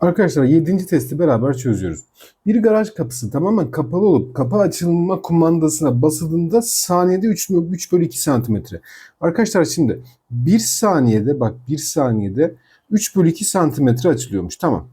Arkadaşlar 7. testi beraber çözüyoruz. Bir garaj kapısı tamamen kapalı olup kapı açılma kumandasına basıldığında saniyede 3, 3 bölü 2 santimetre. Arkadaşlar şimdi 1 saniyede bak 1 saniyede 3 bölü 2 santimetre açılıyormuş. Tamam.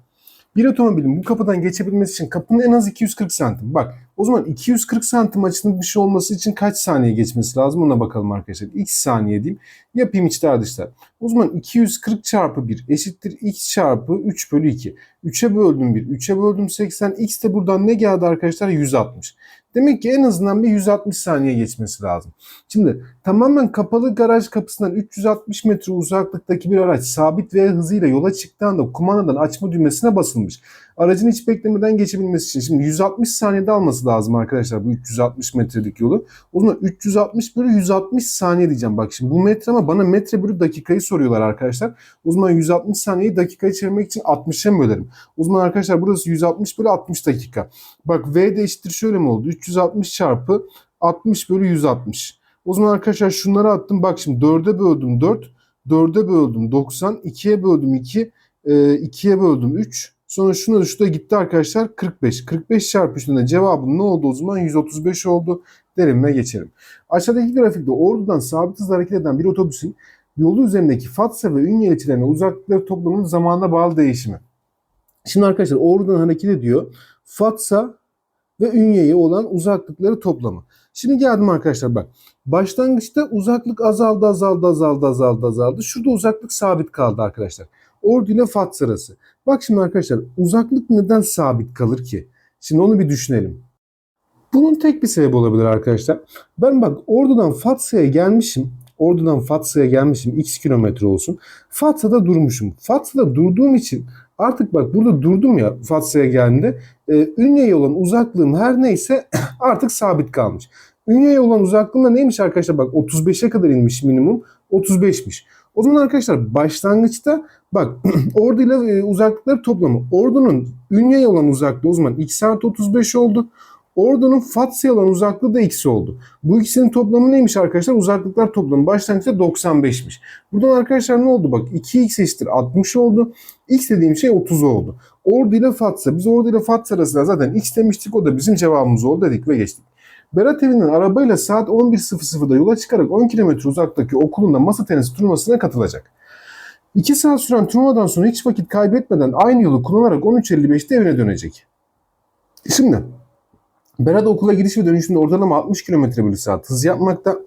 Bir otomobilin bu kapıdan geçebilmesi için kapının en az 240 santim. Bak o zaman 240 santim açılmış olması için kaç saniye geçmesi lazım ona bakalım arkadaşlar. X saniye diyeyim. Yapayım içler dışlar. O zaman 240 çarpı 1 eşittir x çarpı 3 bölü 2. 3'e böldüm 1, 3'e böldüm 80. X de buradan ne geldi arkadaşlar? 160. Demek ki en azından bir 160 saniye geçmesi lazım. Şimdi tamamen kapalı garaj kapısından 360 metre uzaklıktaki bir araç sabit V hızıyla yola çıktığında kumandadan açma düğmesine basılmış. Aracın hiç beklemeden geçebilmesi için şimdi 160 saniyede alması lazım arkadaşlar bu 360 metrelik yolu. O zaman 360 bölü 160 saniye diyeceğim. Bak şimdi bu metre ama bana metre bölü dakikayı soruyorlar arkadaşlar. O zaman 160 saniyeyi dakikaya çevirmek için 60'a mı bölerim? O zaman arkadaşlar burası 160 bölü 60 dakika. Bak V de eşittir şöyle mi oldu? 360 çarpı 60 bölü 160. O zaman arkadaşlar şunları attım. Bak şimdi 4'e böldüm 4. 4'e böldüm 90. 2'ye böldüm 2. 2'ye böldüm 3. Sonra da şurada gitti arkadaşlar 45. 45 çarpı üstünde cevabım ne oldu o zaman? 135 oldu. Derim ve geçerim. Aşağıdaki grafikte ordudan sabit hızla hareket eden bir otobüsün yolu üzerindeki Fatsa ve Ünye ilçelerine uzaklıkları toplamının zamanla bağlı değişimi. Şimdi arkadaşlar oradan hareket ediyor. Fatsa ve Ünye'ye olan uzaklıkları toplamı. Şimdi geldim arkadaşlar bak. Başlangıçta uzaklık azaldı azaldı azaldı azaldı azaldı. Şurada uzaklık sabit kaldı arkadaşlar. Ordu ile Fatsa arası. Bak şimdi arkadaşlar uzaklık neden sabit kalır ki? Şimdi onu bir düşünelim. Bunun tek bir sebebi olabilir arkadaşlar. Ben bak Ordu'dan Fatsa'ya gelmişim. Ordu'dan Fatsa'ya gelmişim. X kilometre olsun. Fatsa'da durmuşum. Fatsa'da durduğum için artık bak burada durdum ya Fatsa'ya geldiğinde. E, Ünye'ye olan uzaklığım her neyse artık sabit kalmış. Ünye'ye olan uzaklığım da neymiş arkadaşlar? Bak 35'e kadar inmiş minimum. 35'miş. O zaman arkadaşlar başlangıçta bak Ordu ile e, uzaklıkları toplamı. Ordu'nun Ünye'ye olan uzaklığı o zaman x artı 35 oldu. Ordu'nun Fatsa'ya olan uzaklığı da x oldu. Bu ikisinin toplamı neymiş arkadaşlar? Uzaklıklar toplamı başlangıçta 95'miş. Buradan arkadaşlar ne oldu? Bak 2x eşittir 60 oldu. X dediğim şey 30 oldu. Ordu ile Fatsa. Biz Ordu ile Fatsa arasında zaten x demiştik. O da bizim cevabımız oldu dedik ve geçtik. Berat evinden arabayla saat 11.00'da yola çıkarak 10 km uzaktaki okulunda masa tenisi turnuvasına katılacak. 2 saat süren turnuvadan sonra hiç vakit kaybetmeden aynı yolu kullanarak 13.55'te evine dönecek. Şimdi Berat okula gidiş ve dönüşünde ortalama 60 km bölü saat hız yapmakta.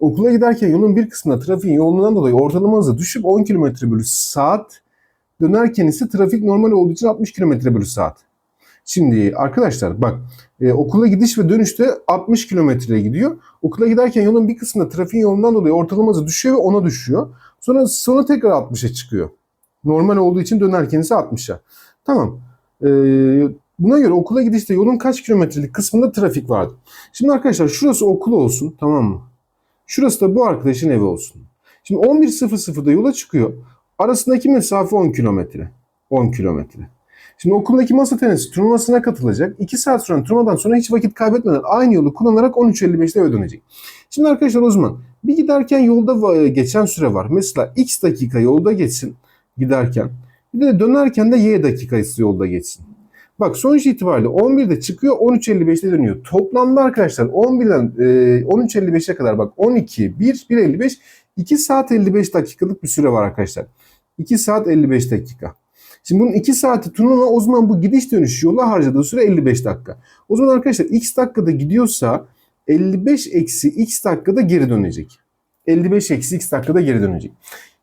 Okula giderken yolun bir kısmında trafiğin yoğunluğundan dolayı ortalama hızı düşüp 10 km bölü saat. Dönerken ise trafik normal olduğu için 60 km bölü saat. Şimdi arkadaşlar bak e, okula gidiş ve dönüşte 60 kilometreye gidiyor. Okula giderken yolun bir kısmında trafiğin yolundan dolayı ortalama hızı düşüyor ve 10'a düşüyor. Sonra sonra tekrar 60'a çıkıyor. Normal olduğu için dönerken ise 60'a. Tamam. E, buna göre okula gidişte yolun kaç kilometrelik kısmında trafik vardı? Şimdi arkadaşlar şurası okul olsun tamam mı? Şurası da bu arkadaşın evi olsun. Şimdi 11.00'da yola çıkıyor. Arasındaki mesafe 10 kilometre. 10 kilometre. Şimdi okuldaki masa tenisi turnuvasına katılacak. 2 saat süren turnuvadan sonra hiç vakit kaybetmeden aynı yolu kullanarak 13.55'te eve. Şimdi arkadaşlar o zaman bir giderken yolda geçen süre var. Mesela x dakika yolda geçsin giderken. Bir de dönerken de y dakikası yolda geçsin. Bak sonuç itibariyle 11'de çıkıyor 13.55'te dönüyor. Toplamda arkadaşlar 11'den e, 13.55'e kadar bak 12, 1, 1.55 2 saat 55 dakikalık bir süre var arkadaşlar. 2 saat 55 dakika. Şimdi bunun 2 saati turnuva o zaman bu gidiş dönüş yola harcadığı süre 55 dakika. O zaman arkadaşlar x dakikada gidiyorsa 55 eksi x dakikada geri dönecek. 55 eksi x dakikada geri dönecek.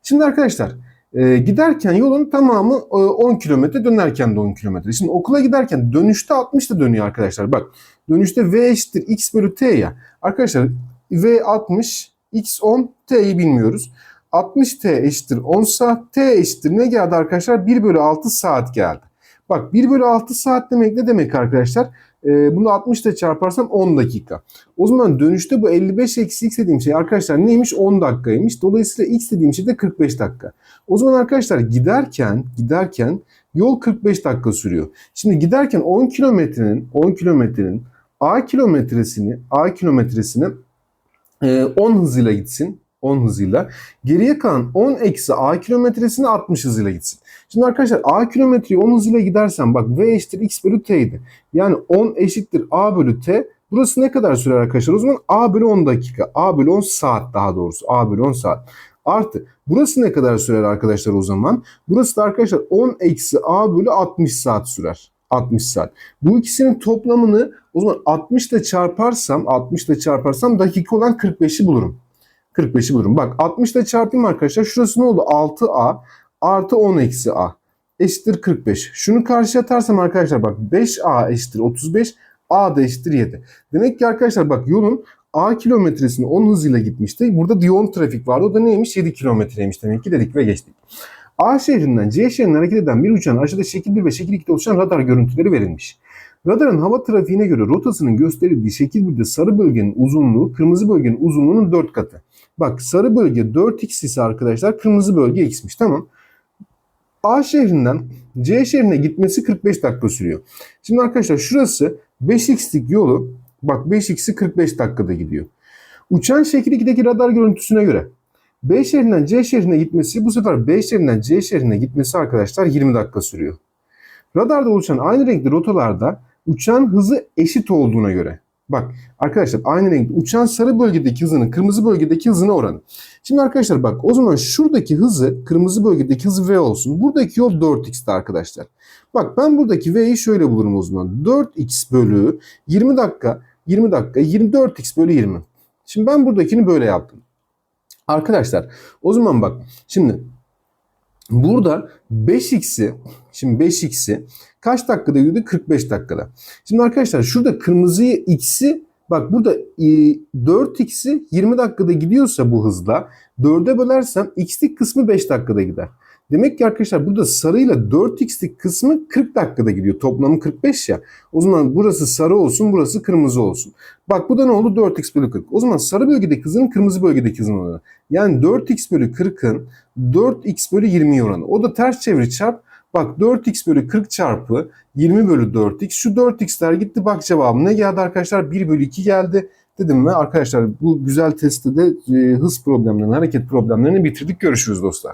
Şimdi arkadaşlar e, giderken yolun tamamı e, 10 kilometre dönerken de 10 kilometre. Şimdi okula giderken dönüşte 60 da dönüyor arkadaşlar. Bak dönüşte v eşittir x bölü t ya. Arkadaşlar v 60 x 10 t'yi bilmiyoruz. 60t eşittir 10 saat. T eşittir ne geldi arkadaşlar? 1 bölü 6 saat geldi. Bak 1 bölü 6 saat demek ne demek arkadaşlar? Ee, bunu 60 ile çarparsam 10 dakika. O zaman dönüşte bu 55 eksi x dediğim şey arkadaşlar neymiş? 10 dakikaymış. Dolayısıyla x dediğim şey de 45 dakika. O zaman arkadaşlar giderken giderken yol 45 dakika sürüyor. Şimdi giderken 10 kilometrenin 10 kilometrenin a kilometresini a kilometresini 10 hızıyla gitsin. 10 hızıyla. Geriye kalan 10 eksi a kilometresini 60 hızıyla gitsin. Şimdi arkadaşlar a kilometreyi 10 hızıyla gidersen bak v eşittir x bölü t'ydi. Yani 10 eşittir a bölü t. Burası ne kadar sürer arkadaşlar? O zaman a bölü 10 dakika. a bölü 10 saat daha doğrusu. a bölü 10 saat. Artı burası ne kadar sürer arkadaşlar o zaman? Burası da arkadaşlar 10 eksi a bölü 60 saat sürer. 60 saat. Bu ikisinin toplamını o zaman 60 ile çarparsam 60 ile çarparsam dakika olan 45'i bulurum. 45'i bulurum. Bak 60 ile çarpayım arkadaşlar. Şurası ne oldu? 6a artı 10 eksi a eşittir 45. Şunu karşıya atarsam arkadaşlar bak 5a eşittir 35. a da eşittir 7. Demek ki arkadaşlar bak yolun A kilometresini 10 hızıyla gitmişti. Burada yoğun trafik vardı. O da neymiş? 7 kilometreymiş demek ki dedik ve geçtik. A şehrinden C şehrine hareket eden bir uçağın aşağıda şekil 1 ve şekil 2'de oluşan radar görüntüleri verilmiş. Radarın hava trafiğine göre rotasının gösterildiği şekil 1'de sarı bölgenin uzunluğu kırmızı bölgenin uzunluğunun 4 katı. Bak sarı bölge 4x ise arkadaşlar kırmızı bölge x'miş. Tamam. A şehrinden C şehrine gitmesi 45 dakika sürüyor. Şimdi arkadaşlar şurası 5x'lik yolu bak 5x'i 45 dakikada gidiyor. Uçan şekil 2'deki radar görüntüsüne göre B şehrinden C şehrine gitmesi bu sefer B şehrinden C şehrine gitmesi arkadaşlar 20 dakika sürüyor. Radarda oluşan aynı renkli rotalarda uçağın hızı eşit olduğuna göre. Bak arkadaşlar aynı renkli uçağın sarı bölgedeki hızının kırmızı bölgedeki hızına oranı. Şimdi arkadaşlar bak o zaman şuradaki hızı kırmızı bölgedeki hızı V olsun. Buradaki yol 4x'ti arkadaşlar. Bak ben buradaki V'yi şöyle bulurum o zaman. 4x bölü 20 dakika 20 dakika 24x bölü 20. Şimdi ben buradakini böyle yaptım. Arkadaşlar o zaman bak şimdi burada 5x'i şimdi 5x'i kaç dakikada gidiyordu? 45 dakikada. Şimdi arkadaşlar şurada kırmızıyı x'i bak burada e, 4x'i 20 dakikada gidiyorsa bu hızla 4'e bölersem x'lik kısmı 5 dakikada gider. Demek ki arkadaşlar burada sarıyla 4x'lik kısmı 40 dakikada gidiyor. Toplamı 45 ya. O zaman burası sarı olsun, burası kırmızı olsun. Bak bu da ne oldu? 4x bölü 40. O zaman sarı bölgedeki hızının kırmızı bölgedeki hızının oranı. Yani 4x bölü 40'ın 4x bölü 20 oranı. O da ters çeviri çarp. Bak 4x bölü 40 çarpı 20 bölü 4x. Şu 4x'ler gitti. Bak cevabım ne geldi arkadaşlar? 1 bölü 2 geldi. Dedim ve arkadaşlar bu güzel testte de e, hız problemlerini, hareket problemlerini bitirdik. Görüşürüz dostlar.